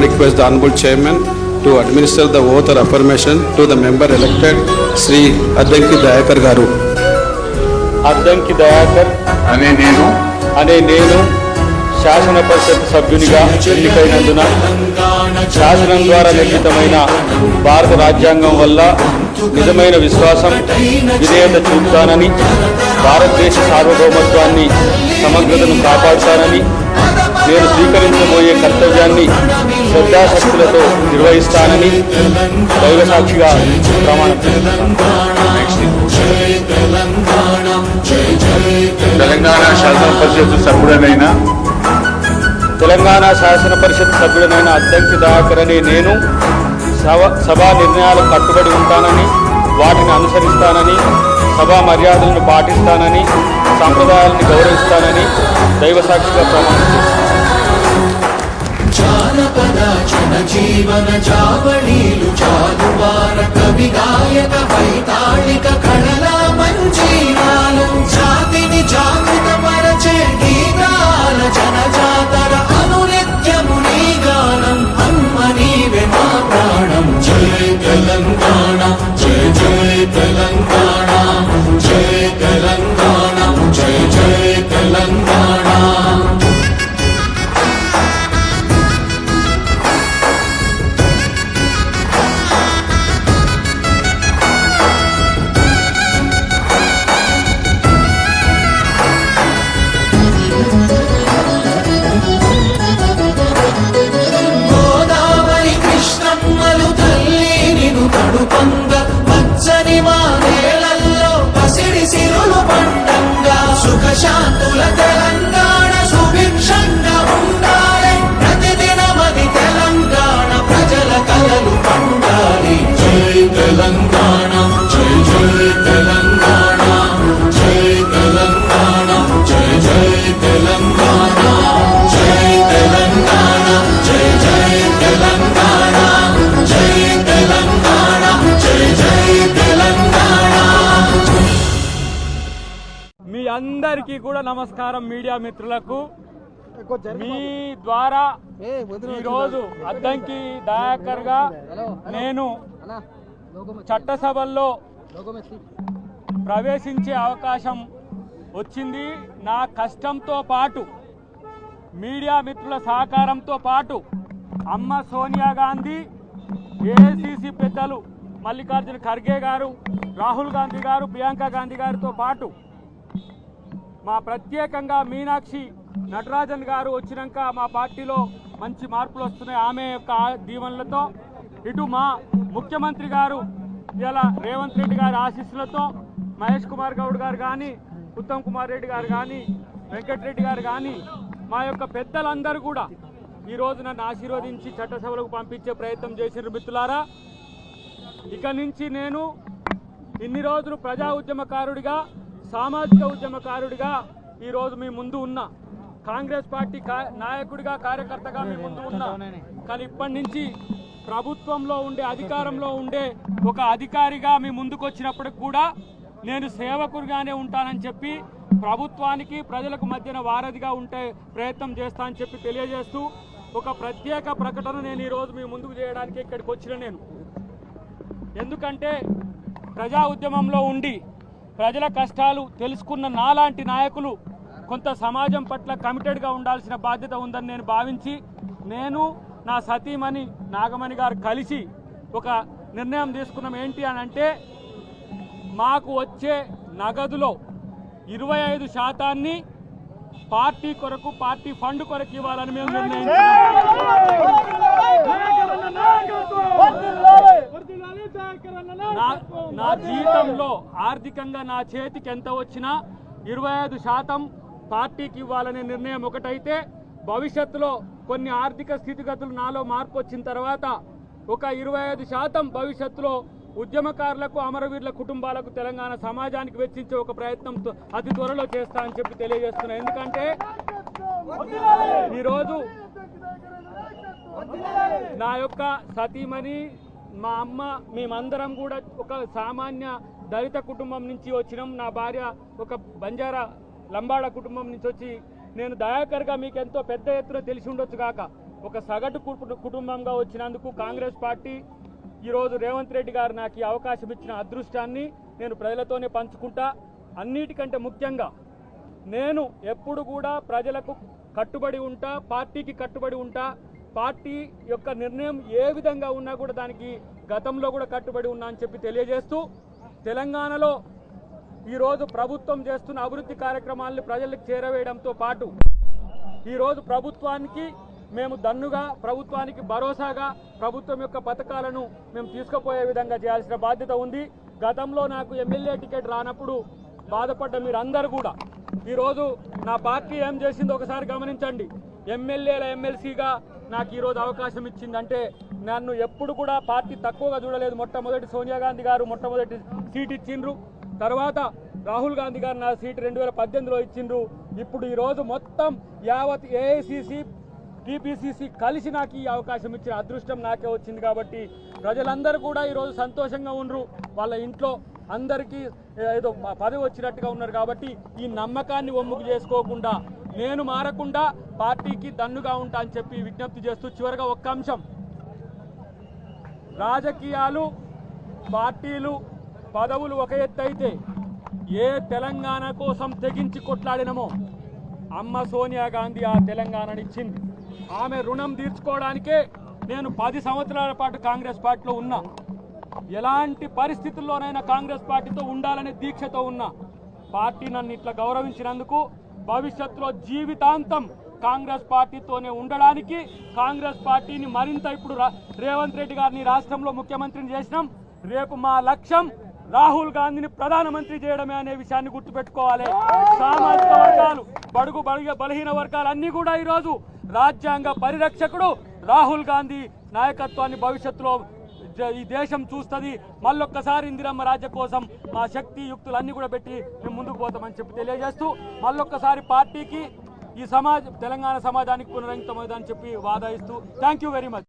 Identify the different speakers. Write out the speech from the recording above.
Speaker 1: request the Honorable Chairman to administer the oath or affirmation to the member elected, Sri Addanki Dayakar Garu.
Speaker 2: Addanki Dayakar
Speaker 3: అనే నేను
Speaker 2: అనే నేను శాసన పరిషత్ సభ్యునిగా ఎన్నికైనందున శాసనం ద్వారా నిర్మితమైన భారత రాజ్యాంగం వల్ల నిజమైన విశ్వాసం విధేయత చూపుతానని భారతదేశ సార్వభౌమత్వాన్ని సమగ్రతను కాపాడుతానని నేను స్వీకరించబోయే కర్తవ్యాన్ని శ్రద్ధాశక్తులతో నిర్వహిస్తానని దైవసాక్షిగా ప్రమాణం చేస్తున్నాను.
Speaker 3: తెలంగాణ శాసన పరిషత్ సభ్యుడనైన
Speaker 2: తెలంగాణ శాసన పరిషత్ సభ్యుడనైన అద్దంకి దయాకర్ అనే నేను సభ సభా నిర్ణయాలకు కట్టుబడి ఉంటానని వాటిని అనుసరిస్తానని సభా మర్యాదలను పాటిస్తానని సంప్రదాయాలను గౌరవిస్తానని దైవసాక్షిగా ప్రమాణం చేస్తాను
Speaker 4: జానపద జన జీవన జావళీలు జాలువార
Speaker 2: కవిగా. నమస్కారం మీడియా మిత్రులకు. మీ ద్వారా ఈరోజు అద్దంకి దయాకర్గా నేను చట్టసభల్లో ప్రవేశించే అవకాశం వచ్చింది. నా కష్టంతో పాటు మీడియా మిత్రుల సహకారంతో పాటు అమ్మ సోనియా గాంధీ ఏఐసిసి పెద్దలు మల్లికార్జున ఖర్గే గారు రాహుల్ గాంధీ గారు ప్రియాంక గాంధీ గారితో పాటు మా ప్రత్యేకంగా మీనాక్షి నటరాజన్ గారు వచ్చినాక మా పార్టీలో మంచి మార్పులు వస్తున్నాయి. ఆమె యొక్క దీవెనలతో ఇటు మా ముఖ్యమంత్రి గారు ఇలా రేవంత్ రెడ్డి గారి ఆశీస్సులతో మహేష్ కుమార్ గౌడ్ గారు కానీ ఉత్తమ్ కుమార్ రెడ్డి గారు కానీ వెంకటరెడ్డి గారు కానీ మా యొక్క పెద్దలందరూ కూడా ఈ రోజు నన్ను ఆశీర్వదించి చట్టసభలకు పంపించే ప్రయత్నం చేసిన మిత్రులారా. ఇక నుంచి నేను ఇన్ని రోజులు ప్రజా ఉద్యమకారుడిగా సామాజిక ఉద్యమకారుడిగా ఈరోజు మీ ముందు ఉన్న కాంగ్రెస్ పార్టీ నాయకుడిగా కార్యకర్తగా మీ ముందు ఉన్నా కానీ ఇప్పటి నుంచి ప్రభుత్వంలో ఉండే అధికారంలో ఉండే ఒక అధికారిగా మీ ముందుకు వచ్చినప్పటికి కూడా నేను సేవకుడిగానే ఉంటానని చెప్పి ప్రభుత్వానికి ప్రజలకు మధ్యన వారధిగా ఉంటే ప్రయత్నం చేస్తా అని చెప్పి తెలియజేస్తూ ఒక ప్రత్యేక ప్రకటన నేను ఈరోజు మీ ముందుకు చేయడానికి ఇక్కడికి వచ్చిన నేను. ఎందుకంటే ప్రజా ఉద్యమంలో ఉండి ప్రజల కష్టాలు తెలుసుకున్న నాలాంటి నాయకులు కొంత సమాజం పట్ల కమిటెడ్గా ఉండాల్సిన బాధ్యత ఉందని నేను భావించి నేను నా సతీమణి నాగమణి గారు కలిసి ఒక నిర్ణయం తీసుకున్నాం. ఏంటి అని అంటే మాకు వచ్చే నగదులో ఇరవై ఐదు శాతాన్ని పార్టీ కొరకు పార్టీ ఫండ్ కొరకు ఇవ్వాలని మేము నిర్ణయించాం నా నా జీవితంలో ఆర్థికంగా నా చేతికి ఎంత వచ్చినా ఇరవై ఐదు శాతం పార్టీకి ఇవ్వాలనే నిర్ణయం ఒకటైతే భవిష్యత్తులో కొన్ని ఆర్థిక స్థితిగతులు నాలో మార్పు వచ్చిన తర్వాత ఒక ఇరవై ఐదు శాతం భవిష్యత్తులో ఉద్యమకారులకు అమరవీరుల కుటుంబాలకు తెలంగాణ సమాజానికి వెచ్చించే ఒక ప్రయత్నం అతి త్వరలో చేస్తా అని చెప్పి తెలియజేస్తున్నా. ఎందుకంటే ఈరోజు నా యొక్క సతీమణి మా అమ్మ మేమందరం కూడా ఒక సామాన్య దళిత కుటుంబం నుంచి వచ్చినాం. నా భార్య ఒక బంజారా లంబాడ కుటుంబం నుంచి వచ్చి నేను దయాకర్గా మీకు ఎంతో పెద్ద ఎత్తున తెలిసి ఉండొచ్చు కాక ఒక సగటు కుటుంబంగా వచ్చినందుకు కాంగ్రెస్ పార్టీ ఈరోజు రేవంత్ రెడ్డి గారు నాకు ఈ అవకాశం ఇచ్చిన అదృష్టాన్ని నేను ప్రజలతోనే పంచుకుంటా. అన్నిటికంటే ముఖ్యంగా నేను ఎప్పుడు కూడా ప్రజలకు కట్టుబడి ఉంటా పార్టీకి కట్టుబడి ఉంటా. పార్టీ యొక్క నిర్ణయం ఏ విధంగా ఉన్నా కూడా దానికి గతంలో కూడా కట్టుబడి ఉన్నా అని చెప్పి తెలియజేస్తూ తెలంగాణలో ఈరోజు ప్రభుత్వం చేస్తున్న అభివృద్ధి కార్యక్రమాలను ప్రజలకు చేరవేయడంతో పాటు ఈరోజు ప్రభుత్వానికి మేము దన్నుగా ప్రభుత్వానికి భరోసాగా ప్రభుత్వం యొక్క పథకాలను మేము తీసుకుపోయే విధంగా చేయాల్సిన బాధ్యత ఉంది. గతంలో నాకు ఎమ్మెల్యే టికెట్ రానప్పుడు బాధపడ్డ మీరందరూ కూడా ఈరోజు నా పార్టీ ఏం చేసిందో ఒకసారి గమనించండి. ఎమ్మెల్యేల ఎమ్మెల్సీగా నాకు ఈరోజు అవకాశం ఇచ్చిందంటే నన్ను ఎప్పుడు కూడా పార్టీ తక్కువగా చూడలేదు. మొట్టమొదటి సోనియా గాంధీ గారు మొట్టమొదటి సీట్ ఇచ్చిండ్రు. తర్వాత రాహుల్ గాంధీ గారు నా సీట్ రెండు వేల పద్దెనిమిదిలో ఇచ్చిండ్రు. ఇప్పుడు ఈరోజు మొత్తం యావత్ ఏఐసిసి టీపీసీసీ కలిసి నాకు ఈ అవకాశం ఇచ్చిన అదృష్టం నాకే వచ్చింది కాబట్టి ప్రజలందరూ కూడా ఈరోజు సంతోషంగా ఉండరు. వాళ్ళ ఇంట్లో అందరికీ ఏదో పదవి వచ్చినట్టుగా ఉన్నారు కాబట్టి ఈ నమ్మకాన్ని ఒమ్ముకు చేసుకోకుండా నేను మారకుండా పార్టీకి దన్నుగా ఉంటా అని చెప్పి విజ్ఞప్తి చేస్తూ చివరిగా ఒక్క అంశం. రాజకీయాలు పార్టీలు పదవులు ఒక ఎత్తు అయితే ఏ తెలంగాణ కోసం తెగించి కొట్లాడినమో అమ్మ సోనియా గాంధీ ఆ తెలంగాణనిచ్చింది ఆమె రుణం తీర్చుకోవడానికే నేను పది సంవత్సరాల పాటు కాంగ్రెస్ పార్టీలో ఉన్నా. ఎలాంటి పరిస్థితుల్లోనైనా కాంగ్రెస్ పార్టీతో ఉండాలనే దీక్షతో ఉన్నా. పార్టీ నన్ను ఇట్లా గౌరవించినందుకు భవిష్యత్తులో జీవితాంతం కాంగ్రెస్ పార్టీతోనే ఉండడానికి కాంగ్రెస్ పార్టీని మరింత ఇప్పుడు రేవంత్ రెడ్డి గారిని రాష్ట్రంలో ముఖ్యమంత్రిని చేసినాం. రేపు మా లక్ష్యం రాహుల్ గాంధీని ప్రధానమంత్రి చేయడమే అనే విషయాన్ని గుర్తుపెట్టుకోవాలి. సామాజిక వర్గాలు బడుగు బడుగు బలహీన వర్గాలు అన్ని కూడా ఈరోజు రాజ్యాంగ పరిరక్షకుడు రాహుల్ గాంధీ నాయకత్వాన్ని భవిష్యత్తులో ఈ దేశం చూస్తుంది. మళ్ళొక్కసారి ఇందిరమ్మ రాజ్య కోసం మా శక్తి యుక్తులన్నీ కూడా పెట్టి మేము ముందుకు పోతామని చెప్పి తెలియజేస్తూ మళ్ళొక్కసారి పార్టీకి ఈ సమాజ తెలంగాణ సమాజానికి పునరంకితమైందని చెప్పి వాదాయిస్తూ థ్యాంక్ యూ వెరీ మచ్.